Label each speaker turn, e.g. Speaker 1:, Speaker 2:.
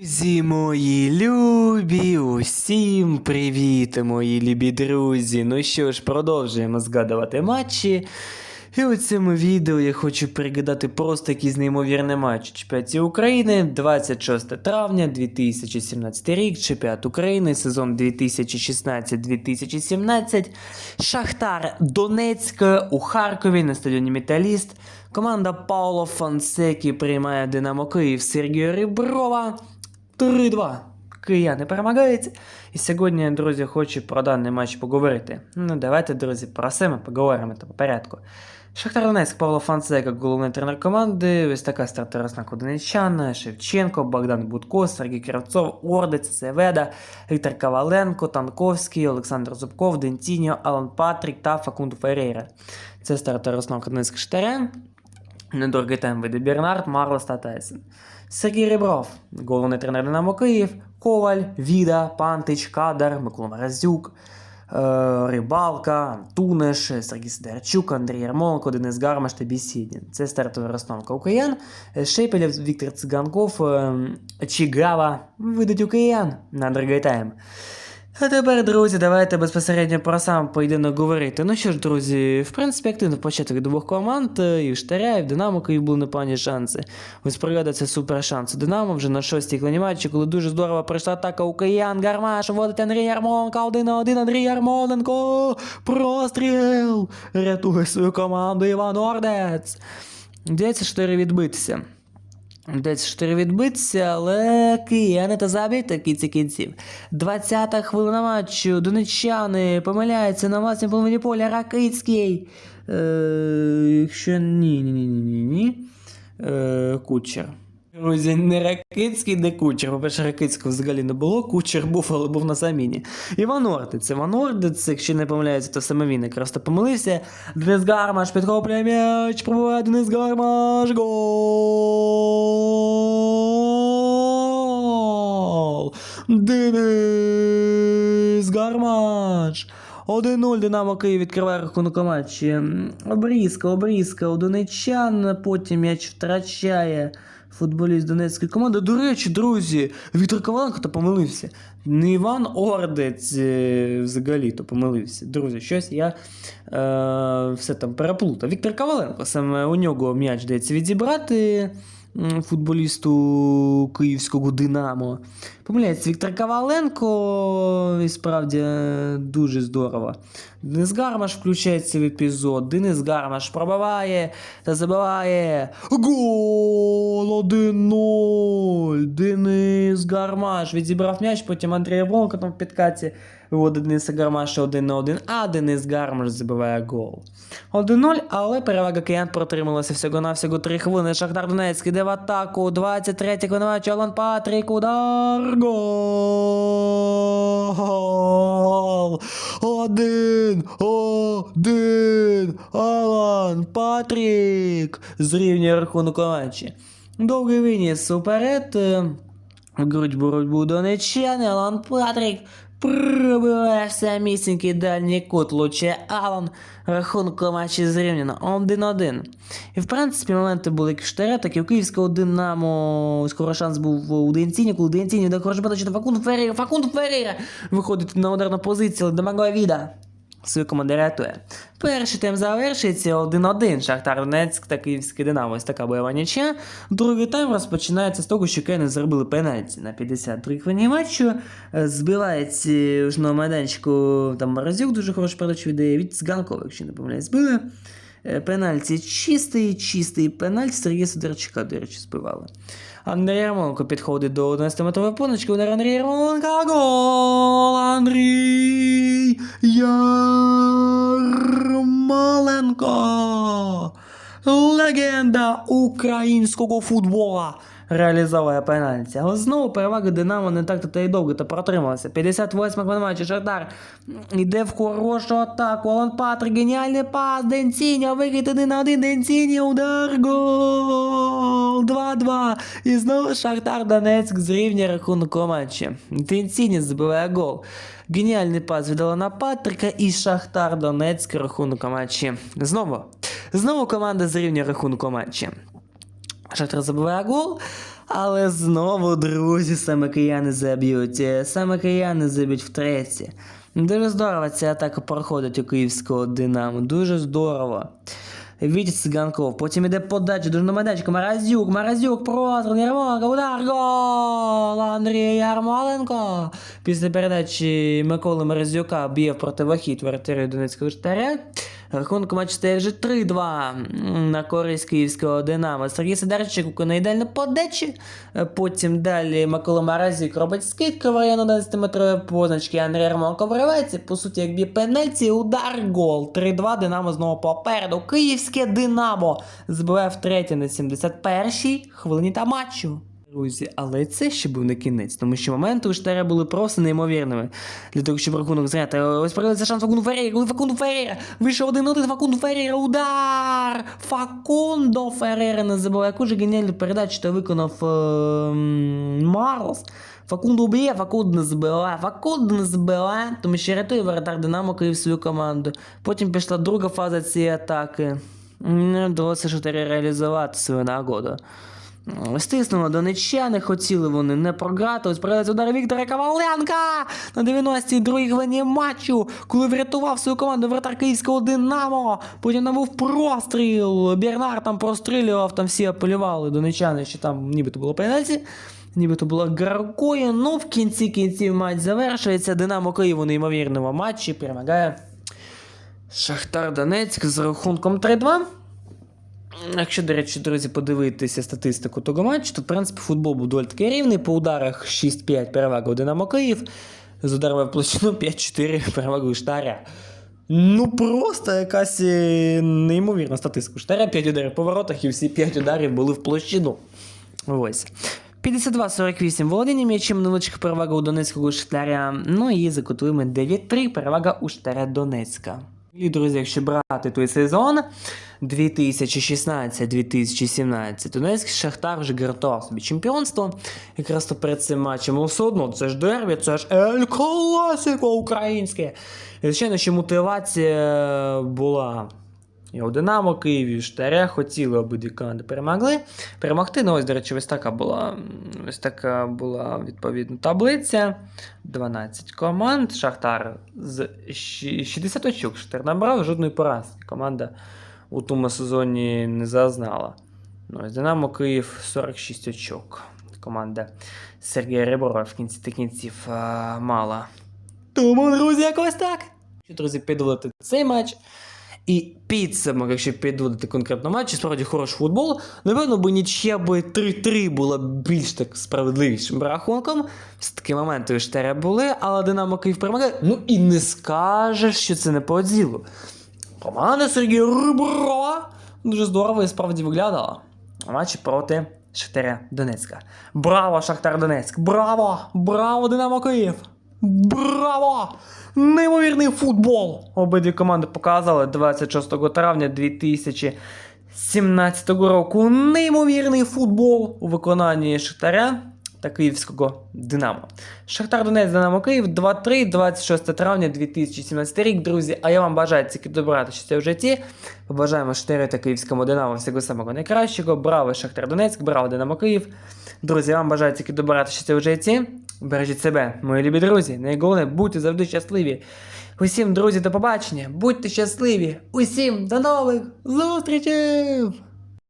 Speaker 1: Друзі мої любі, усім привіт, мої любі друзі. Ну що ж, продовжуємо згадувати матчі. І у цьому відео я хочу пригадати просто якийсь неймовірний матч чемпіонаті України 26 травня 2017 рік, чемпіонат України, сезон 2016-2017. Шахтар Донецьк у Харкові на стадіоні Металіст. Команда Пауло Фонсекі приймає Динамо Київ Сергія Ріброва. 3-2. Кияни перемагають. І сьогодні, друзі, хочу про даний матч поговорити. Ну, давайте, друзі, про це ми поговоримо по порядку. Шахтар Донецьк, Павло Фанцека, головний тренер команди, ось така стартерасна Кудиничан, Шевченко, Богдан Будко, Сергій Кравцов, Ордець, Севеда, Віктор Коваленко, Танковський, Олександр Зубков, Дентіньо, Алан Патрік та Факунду Ферейра. Це стартерасна Донецька Штаря. Недорогий тайм веде Бернард, Марлос та Тайсон. Сергій Ребров, головний тренер Динамо Київ, Коваль, Віда, Пантич, Кадар, Микола Морозюк, е, Рибалка, Антуниш, Сергій Сидорчук, Андрій Ярмоленко, Денис Гармаш та Бісідін. Це стартова розстановка Україн. Шепелєв, Віктор Циганков, е, Чігава видать Україн на другий тайм. А тепер, друзі, давайте безпосередньо про сам поєдинок говорити. Ну що ж, друзі, в принципі, активно початок від двох команд, е, і в Штаря, і в Динамо Київ були непогані шанси. Ось це супер шанс. Динамо вже на шостій хвилині матчі, коли дуже здорово пройшла атака у Киян, Гармаш, вводить Андрій Ярмоленко, один на один, Андрій Ярмоленко, простріл, рятує свою команду Іван Ордець. Вдається 4 відбитися. Десь 4 відбиться, але кияни та забійте кінці кінців. 20-та хвилина матчу. Донеччани помиляються на власній половині поля. Ракицький. Е, якщо ні, ні, ні, ні, ні. Е, кучер. Друзі, не Ракицький, не кучер. По-перше, Ракицького взагалі не було. Кучер був, але був на заміні. Іван Ордець. Іван Ордець, якщо не помиляється, то саме він якраз то помилився. Денис Гармаш підхоплює м'яч, пробуває Денис Гармаш. Гол! Денис Гармаш! 1-0 Динамо Київ відкриває рахунок у матчі. Обрізка, обрізка у донеччан, потім м'яч втрачає футболіст Донецької команди. До речі, друзі, Віктор Коваленко то помилився. Не Іван Ордець е, взагалі то помилився. Друзі, щось я е, все там переплутав. Віктор Коваленко, саме у нього м'яч дається відібрати футболісту київського Динамо. Помиляється Віктор Коваленко, і справді е, дуже здорово. Денис Гармаш включається в епізод. Денис Гармаш пробиває та забиває. Гол 1-0. Денис Гармаш відзібрав м'яч, потім Андрій Ярмоленко там в підкаті виводить Дениса Гармаша 1 на 1, а Денис Гармаш забиває гол. 1-0, але перевага киян протрималася всього-навсього 3 хвилини. Шахтар Донецьк іде в атаку. 23 хвилина матчу. Алан Патрік, удар. Гол. Один. Один. Алан Патрік. Зрівнює рахунок у матчі. Довгий виніс уперед. грудь боротьбу донеччани. Алан Патрік пробиває в самісінький дальній кут. Луче Алан. Рахунок у матчі зрівняно 1-1. І в принципі моменти були в так і у Київського Динамо. Скоро шанс був у Денціні, коли Денціні до хороша чи до Факунду Феррейра. Факунду Феррейра виходить на ударну позицію, Демаго Віда свою команду рятує. Перший тайм завершується 1-1. Шахтар Донецьк та Київський Динамо. Ось така бойова нічия. Другий тайм розпочинається з того, що Кияни зробили пенальті на 53 хвилині матчу. Е, Збивається ж на майданчику там Морозюк дуже хорошу передачу віддає від Цганкова, якщо не помиляюсь, збили. Е, Пенальті чистий, чистий пенальті Сергія Сидорчука, до речі, збивали. Андрій Ярмоленко підходить до 11-метрової поночки. Удар Андрій Ярмоленко. Гол! Андрій Ярмоленко! Легенда українського футбола реалізовує пенальті. Але знову перевага Динамо не так та й довго та протрималася. 58 хвилина матчі Шахтар йде в хорошу атаку. Алан Патрик, геніальний пас, Денсіньо, вихід один на один, Денсіньо, удар, гол, 2-2. І знову Шахтар Донецьк зрівнює рахунок у матчі. Денсіньо забиває гол. Геніальний пас від Алана Патрика і Шахтар Донецьк рахунок у матчі. Знову. Знову команда зрівнює рахунок у матчі. Шахтар забиває гол. Але знову, друзі, саме кияни заб'ють. Саме кияни заб'ють втретє. Дуже здорово ця атака проходить у київського Динамо. Дуже здорово. Вітя Циганков, потім іде подача, на майданчику, Маразюк, Маразюк, простріл, Ярмоленко, удар, гол! Андрій Ярмоленко. Після передачі Миколи Маразюка б'є в противохід вратарю Донецького штаря. Рахунок стає вже 3-2 на користь київського Динамо. Сергій Сидорчик виконує ідеальну подачу. Е, Потім далі Микола Маразюк робить скидку в району 11-метрової позначки. Андрій Ярмоленко вривається, по суті, як б'є пенальті, удар, гол. 3-2, Динамо знову попереду. Київське Динамо збиває втретє на 71-й хвилині та матчу. Друзі, але це ще був не кінець, тому що моменти у Штаря були просто неймовірними. Для того, щоб рахунок зняти. Ось появився шанс Факунду Феррейра, коли Факунду Феррейра вийшов один один Факунду Феррейра, удар! Факундо Феррейра не забуває, яку ж геніальну передачу та виконав ем, Марлос. Факунду б'є, Факунд не збиває, Факунд не збиває, тому що рятує воротар Динамо Київ свою команду. Потім пішла друга фаза цієї атаки. Не вдалося Штаря реалізувати свою нагоду. Стиснуло донеччани, не хотіли вони не програти. Ось проявляється удар Віктора Коваленка на 92-й хвилині матчу, коли врятував свою команду вратар київського Динамо. Потім там був простріл. Бернар там прострілював, там всі апелювали донеччани, що там нібито було пенальті. Нібито було гаркою. Ну, в кінці кінців матч завершується. Динамо Київ у неймовірному матчі перемагає Шахтар Донецьк з рахунком 3-2. Якщо, до речі, друзі, подивитися статистику того матчу, то в принципі футбол був доволі таки рівний. По ударах 6-5 перевага у Динамо Київ. З ударами в площину 5-4 перевага у Штаря. Ну просто якась е, неймовірна статистика. Штаря 5 ударів по воротах і всі 5 ударів були в площину. Ось. 52-48 володіння м'ячем невеличка перевага у Донецького Штаря. Ну і за кутовими 9-3 перевага у Штаря Донецька. І, друзі, якщо брати той сезон 2016-2017, Донецький Шахтар вже гартував собі чемпіонство. Якраз то перед цим матчем, у все одно це ж дербі, це ж Ель Класико українське. І, звичайно, що мотивація була і у Динамо Києві, і Штаря хотіли обидві команди перемогли. Перемогти. Ну, ось, до речі, ось така була. Ось така була відповідно таблиця. 12 команд. Шахтар з 60 очок. Шахтар набрав жодної поразки. Команда у тому сезоні не зазнала. Ну, ось Динамо Київ 46 очок. Команда Сергія Реброва в кінці та кінців а, мала. Тому, друзі, якось так. Що, друзі, підводити цей матч. І підсумок, якщо підводити конкретно матч, справді хороший футбол. Напевно, бо нічия би 3-3 була більш так справедливішим рахунком. Все такі моменти у були, але Динамо Київ перемагає. Ну і не скажеш, що це не по ділу. Команда Сергія Риброва дуже здорово і справді виглядала. Матчі проти Шахтаря Донецька. Браво, Шахтар Донецьк! Браво! Браво, Динамо Київ! Браво! Неймовірний футбол! Обидві команди показали 26 травня 2017 року. Неймовірний футбол у виконанні Шахтаря та Київського Динамо. Шахтар Донець Динамо Київ 2-3, 26 травня 2017 рік. Друзі, а я вам бажаю тільки добра та щастя в житті. Побажаємо Шахтарю та Київському Динамо всього самого найкращого. Браво, Шахтар Донецьк, браво Динамо Київ. Друзі, я вам бажаю тільки добра та щастя в житті. Бережіть себе, мої любі друзі. Найголовніше, будьте завжди щасливі. Усім, друзі, до побачення. Будьте щасливі. Усім до нових зустрічей!